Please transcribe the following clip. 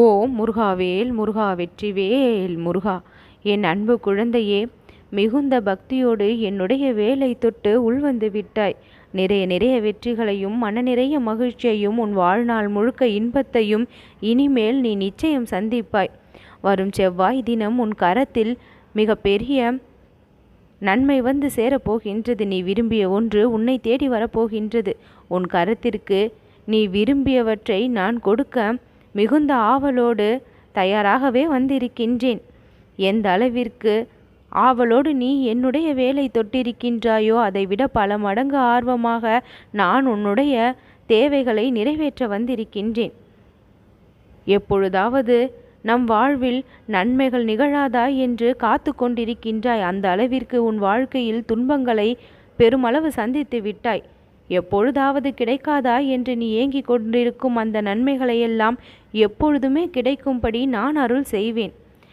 ஓ முருகாவேல் முருகா வெற்றிவேல் முருகா என் அன்பு குழந்தையே மிகுந்த பக்தியோடு என்னுடைய வேலை தொட்டு உள்வந்து விட்டாய். நிறைய நிறைய வெற்றிகளையும் மன நிறைய மகிழ்ச்சியையும் உன் வாழ்நாள் முழுக்க இன்பத்தையும் இனிமேல் நீ நிச்சயம் சந்திப்பாய். வரும் செவ்வாய் தினம் உன் கரத்தில் மிக பெரிய நன்மை வந்து சேரப்போகின்றது. நீ விரும்பிய ஒன்று உன்னை தேடி வரப்போகின்றது. உன் கரத்திற்கு நீ விரும்பியவற்றை நான் கொடுக்க மிகுந்த ஆவலோடு தயாராகவே வந்திருக்கின்றேன். எந்த அளவிற்கு ஆவலோடு நீ என்னுடைய வேலை தொட்டிருக்கின்றாயோ அதைவிட பல மடங்கு ஆர்வமாக நான் உன்னுடைய தேவைகளை நிறைவேற்ற வந்திருக்கின்றேன். எப்பொழுதாவது நம் வாழ்வில் நன்மைகள் நிகழாதா என்று காத்து கொண்டிருக்கின்றாய் அந்த அளவிற்கு உன் வாழ்க்கையில் துன்பங்களை பெருமளவு சந்தித்து விட்டாய். எப்பொழுதாவது கிடைக்காதா என்று நீ ஏங்கிக் கொண்டிருக்கும் அந்த நன்மைகளையெல்லாம் எப்பொழுதுமே கிடைக்கும்படி நான் அருள் செய்வேன்.